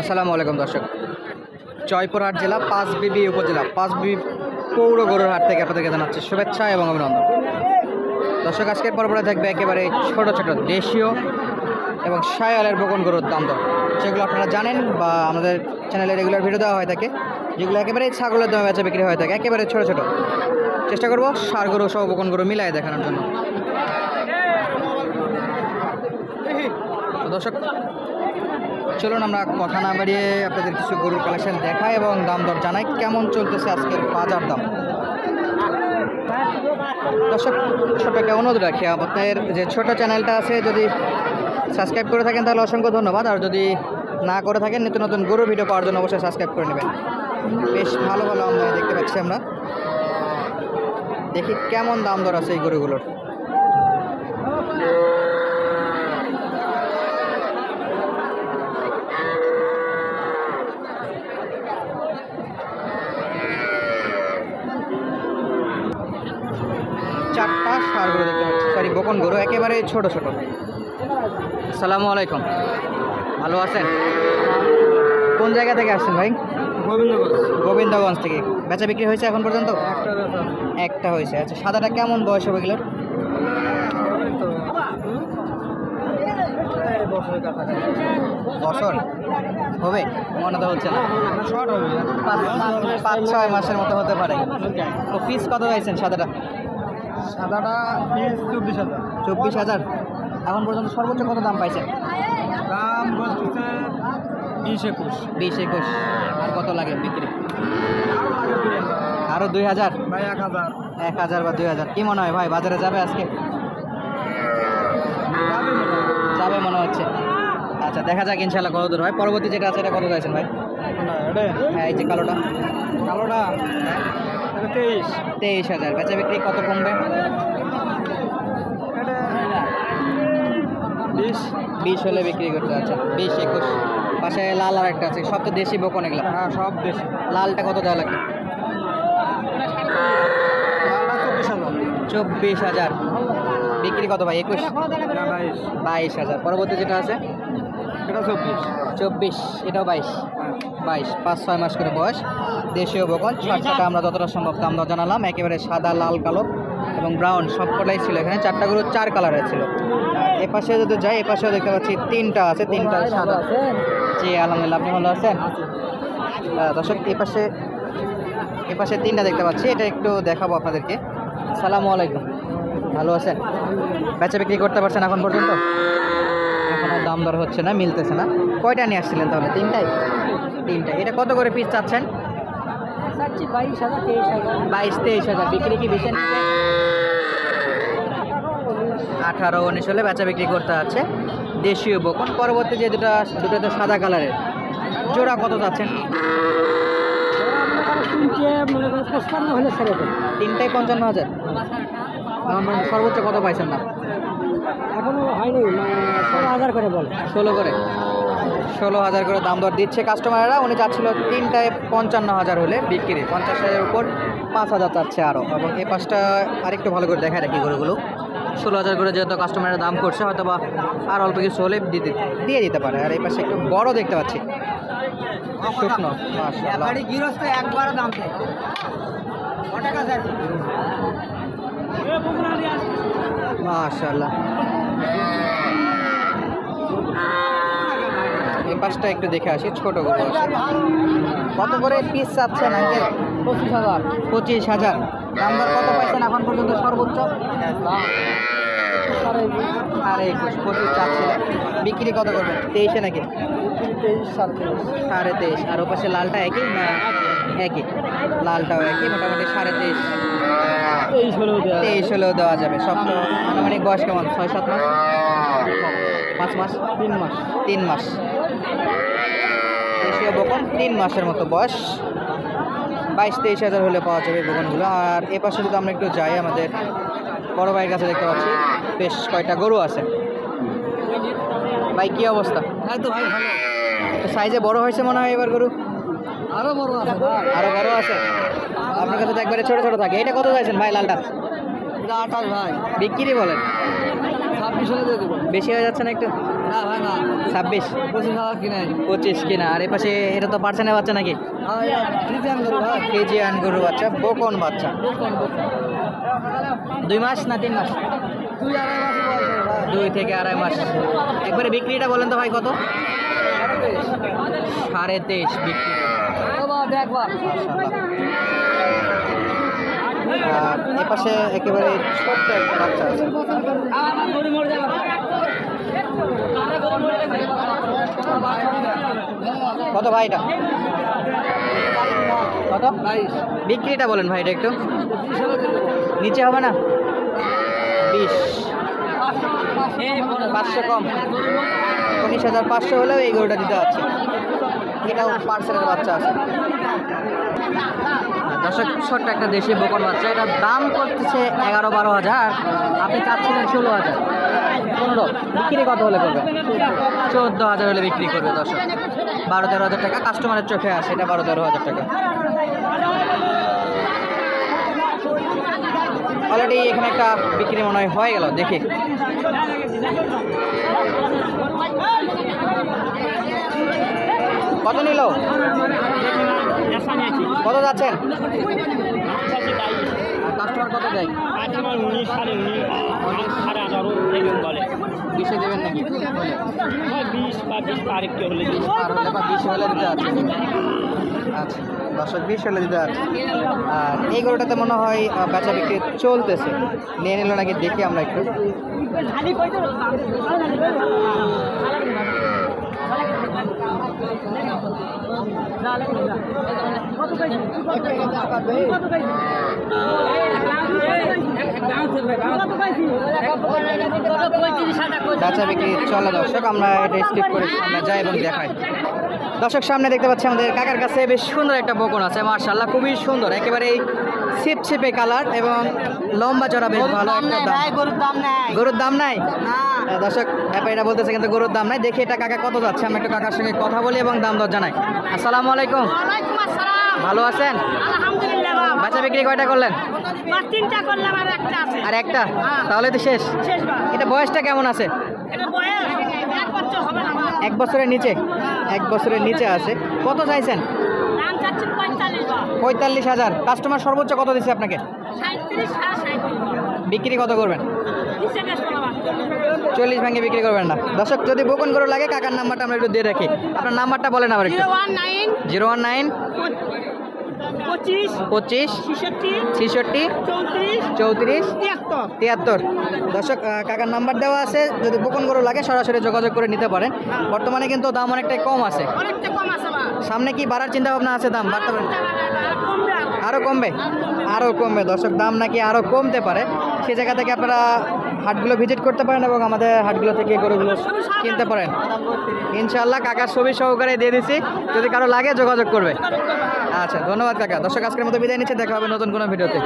আসসালামু আলাইকুম, দর্শক। জয়পুরহাট জেলা, পাঁচবিবি উপজেলা, পাঁচবিবি পৌর গরুর হাট থেকে আপনাদেরকে জানাচ্ছি শুভেচ্ছা এবং অভিনন্দন। দর্শক, আজকের পর্বটা থাকবে একেবারে ছোট ছোট দেশীয় এবং সায়ালের বকন গরুর দাম দর। যেগুলো আপনারা জানেন বা আমাদের চ্যানেলে রেগুলার ভিডিও দেওয়া হয়ে থাকে, যেগুলো একেবারে ছাগলের দামে বেচা বিক্রি হয়ে থাকে, একেবারে ছোট ছোট। চেষ্টা করব সার গরু সহ বকন গরু মিলাই দেখানোর জন্য। দর্শক চলুন আমরা কথা না বাড়িয়ে আপনাদের কিছু গরুর কালেকশন দেখাই এবং দাম দর জানাই কেমন চলতেছে আজকের বাজার দাম। দর্শক, ছোট একটা অনুরোধ রাখি, আপনাদের যে ছোট চ্যানেলটা আছে, যদি সাবস্ক্রাইব করে থাকেন তাহলে অসংখ্য ধন্যবাদ, আর যদি না করে থাকেন, নিত্য নতুন গরু ভিডিও পাওয়ার জন্য অবশ্যই সাবস্ক্রাইব করে নেবেন। বেশ ভালো ভালো আমরা দেখতে পাচ্ছি আমরা। দেখি কেমন দাম দর আছে এই গরুগুলোর। চারটা দেখতে পাচ্ছি সরি বকন গরু একেবারে ছোট ছোট। সালামু আলাইকুম। ভালো আছেন? কোন জায়গা থেকে আসছেন ভাই? গোবিন্দগঞ্জ। গোবিন্দগঞ্জ থেকে। বেচা বিক্রি হয়েছে এখন পর্যন্ত? একটা হয়েছে। আচ্ছা সাদাটা কেমন বয়স হবে এগুলোর? কাছাকাছি। বছর? হবে? মনে তো হচ্ছে না। পাঁচ পাঁচ ছয় মাসের মতো হতে পারে। তো পিস কত চাইছেন সাদাটা? সাদাটা চব্বিশ হাজার। চব্বিশ হাজার। এখন পর্যন্ত সর্বোচ্চ কত দাম পাইছেন দাম বলতেছে বিশ একুশ। বিশ একুশ। আর কত লাগে বিক্রি? আরও দুই হাজার? ভাই এক হাজার। এক হাজার বা দুই হাজার। কী মনে হয় ভাই বাজারে যাবে আজকে? যাবে মনে হচ্ছে। আচ্ছা দেখা যাক ইনশাল্লাহ কত দূর হয়। পরবর্তী যেটা আছে এটা কত চাইছেন ভাই? হ্যাঁ এই যে কালোটা। কালোটা। তেইশ। তেইশ হাজার। বেচা বিক্রি কত কমবে? বিশ। বিশ হলে বিক্রি করতে আচ্ছা বিশ একুশ। পাশে লাল আর একটা আছে সব তো দেশি বকন এগুলা। হ্যাঁ সব বেশি লালটা কত দেওয়া লাগবে? চব্বিশ হাজার। বিক্রি কত ভাই একুশ? বাইশ হাজার। পরবর্তী যেটা আছে? এটা চব্বিশ। চব্বিশ এটাও বাইশ। হ্যাঁ। বাইশ পাঁচ ছয় মাস করে বয়স। দেশীয় বকন চারটাটা আমরা যতটা সম্ভব দাম দর জানালাম। একেবারে সাদা লাল কালো এবং ব্রাউন সবকটাই ছিল এখানে। চারটা গরু চার কালারের ছিল। আর এ পাশে যদি যাই এ পাশেও দেখতে পাচ্ছি তিনটা আছে তিনটা সাদা। আছে। জি আলহামদুলিল্লাহ আপনি ভালো আছেন? দর্শক এ পাশে এ পাশে তিনটা দেখতে পাচ্ছি। এটা একটু দেখাবো আপনাদেরকে। সালামু আলাইকুম। ভালো আছেন? বেচা বিক্রি করতে পারছেন এখন পর্যন্ত? এখনও দাম দর হচ্ছে না মিলতেছে না। কয়টা নিয়ে আসছিলেন তাহলে? তিনটাই? তিনটা এটা কত করে পিস চাচ্ছেন? বাইশ হাজার তেইশ হাজার। বাইশ তেইশ হাজার। বিক্রি কি বেশি আঠারো উনিশ হলে বেচা বিক্রি করতে আছে। দেশীয় বকন। পরবর্তী যে দুটা দুটো তো সাদা কালারের। জোড়া কত যাচ্ছেন তিনটাই পঞ্চান্ন হাজার। সর্বোচ্চ কত পাইছেন না? এখনও হয়নি মানে ষোলো হাজার করে বল। ষোলো করে। ষোলো হাজার করে দাম দর দিচ্ছে কাস্টমাররা উনি চাচ্ছিল তিনটায় পঞ্চান্ন হাজার হলে বিক্রি। পঞ্চাশ হাজারের উপর পাঁচ হাজার চাচ্ছে আরও এবং এই পাঁচটা আরেকটু ভালো করে দেখায় রাখি গরুগুলো। ষোলো হাজার করে যেহেতু কাস্টমারের দাম করছে হয়তো বা আর অল্প কিছু হলে দিতে দিয়ে দিতে পারে। আর এই পাশে একটু বড় দেখতে পাচ্ছি। শুকনো একবার দাম মাশাআল্লাহ এই পাশটা একটু দেখে আসি ছোট গরু আছে কত করে পিস চাচ্ছেন আঙ্কেল পঁচিশ হাজার? পঁচিশ হাজার। দাম দর কত পাইছেন এখন পর্যন্ত সর্বোচ্চ? আর একুশ পঁচিশ চাচ্ছিলেন বিক্রি কত করবেন? তেইশে নাকি? তেইশ সাড়ে তেইশ। সাড়ে আর ওপাশে লালটা একই না একই? লালটাও একই মোটামুটি সাড়ে তেইশ। তেইশ হলেও দেওয়া তেইশ হলেও দেওয়া যাবে। সব তো আনুমানিক বয়স কেমন? ছয় সাত মাস? পাঁচ মাস? তিন মাস। তিন মাস। দেশীয় বকন তিন মাসের মতো বয়স। বাইশ তেইশ হাজার হলে পাওয়া যাবে বকনগুলো। আর এ পাশে যদি আমরা একটু যাই আমাদের বড় ভাইয়ের কাছে দেখতে পাচ্ছি বেশ কয়টা গরু আছে। ভাই কী অবস্থা? তো ভাই ভালো। সাইজে বড় হয়েছে মনে হয় এবার গরু? আরও বড় আছে আরও বড় আছে? আপনার কাছে তো একবারে ছোট ছোট থাকে। এটা কত চাইছেন ভাই লালটা? আঠাশ ভাই। বিক্রি বলেন। ছাব্বিশ হলে দিয়ে দেবো। বেশি হয়ে যাচ্ছে না একটু? না ভাই না। ছাব্বিশ? পঁচিশ হাজার কিনে পঁচিশ কিনা আর এ পাশে এটা তো পার্সেন্টের বাচ্চা নাকি? কেজি আন গরুর বাচ্চা বকন বাচ্চা। দুই মাস না তিন মাস? আড়াই মাসে দুই থেকে আড়াই মাস। একবারে বিক্রিটা বলেন তো ভাই কত? সাড়ে তেইশ। বিক্রি। দেখবা আর এ পাশে একেবারে ছোট্ট একটা বাচ্চা আছে। কত ভাই এটা? কত? বিক্রিটা বলেন ভাই এটা একটু। নিচে হবে না? বিশ। পাঁচশো কম। উনিশ হাজার পাঁচশো হলেও এই গরুটা দিতে পারছে। এটাও পার্সেলের বাচ্চা আছে। ছোট্ট একটা দেশি বকন বাচ্চা। এটার দাম করতেছে এগারো বারো হাজার। আপনি চাচ্ছিলেন ষোলো হাজার। পনেরো। বিক্রি কত হলে করবে? চোদ্দ হাজার হলে বিক্রি করবে দর্শক। বারো তেরো হাজার টাকা কাস্টমারের চোখে আসে, এটা বারো তেরো হাজার টাকা। অলরেডি এখানে একটা বিক্রি মনে হয় হয়ে গেল, দেখি। কত নিল? কত যাচ্ছেন? কাস্টমার কত এরকম বলে বিশে দেবেন নাকি? বিশ বা বিশ হলে দিতে আছে আচ্ছা দশক বিশ হলে দিতে আছে আর এই গরুটাতে মনে হয় বেচা বিক্রি চলতেছে। নিয়ে নিল নাকি দেখি আমরা একটু। বেচা বিক্রি চলে, দর্শক, আমরা স্কিপ সামনে যাই এবং দেখাই। দর্শক, সামনে দেখতে পাচ্ছি আমাদের কাকার কাছে বেশ সুন্দর একটা বকন আছে মার্শাল্লাহ খুবই সুন্দর একেবারে ছিপ ছিপে কালার এবং লম্বা চড়া বেশ ভালো গরুর দাম নেই। গরুর দাম নাই? না। আহ, দর্শক ব্যাপারীরা বলতেছে কিন্তু গরুর দাম নাই। দেখি এটা কাকা কত যাচ্ছে আমি একটু কাকার সঙ্গে কথা বলি এবং দাম দর জানাই। আসসালামু আলাইকুম। ভালো আছেন? আলহামদুলিল্লাহ বাচ্চা বিক্রি কয়টা করলেন? তিনটা করলাম আর একটা আর একটা? তাহলে তো শেষ। শেষ এটা বয়সটা কেমন আছে? এক বছর হবে না বাবা। এক বছরের নিচে? এক বছরের নিচে আছে। কত চাইছেন? পঁয়তাল্লিশ হাজার। কাস্টমার সর্বোচ্চ কত দিচ্ছে আপনাকে? বিক্রি কত করবেন? চল্লিশ ভাঙে বিক্রি করবেন না। দর্শক যদি বোকন করে লাগে কাকার নাম্বারটা আমরা একটু দিয়ে রাখি। আপনার নাম্বারটা বলেন আবার একটু। জিরো ওয়ান নাইন পঁচিশ ছেষট্টি চৌত্রিশ তিয়াত্তর। দর্শক কাকার নাম্বার দেওয়া আছে। যদি বোকন গরু লাগে সরাসরি যোগাযোগ করে নিতে পারেন। বর্তমানে কিন্তু দাম অনেকটাই কম আছে। অনেকটা কম আছে সামনে কি বাড়ার চিন্তা ভাবনা আছে? দাম বাড়তে পারে? আরও কমবে? আরও কমবে। দর্শক, দাম নাকি আরও কমতে পারে। সেই জায়গা থেকে আপনারা হাটগুলো ভিজিট করতে পারেন এবং আমাদের হাটগুলো থেকে গরুগুলো কিনতে পারেন। ইনশাল্লাহ কাকার ছবি সহকারে দিয়ে দিচ্ছি যদি কারও লাগে যোগাযোগ করবে। আচ্ছা ধন্যবাদ কাকা। দর্শক, আজকের মতো বিদায় নিচ্ছে। দেখা হবে নতুন কোনো ভিডিওতে।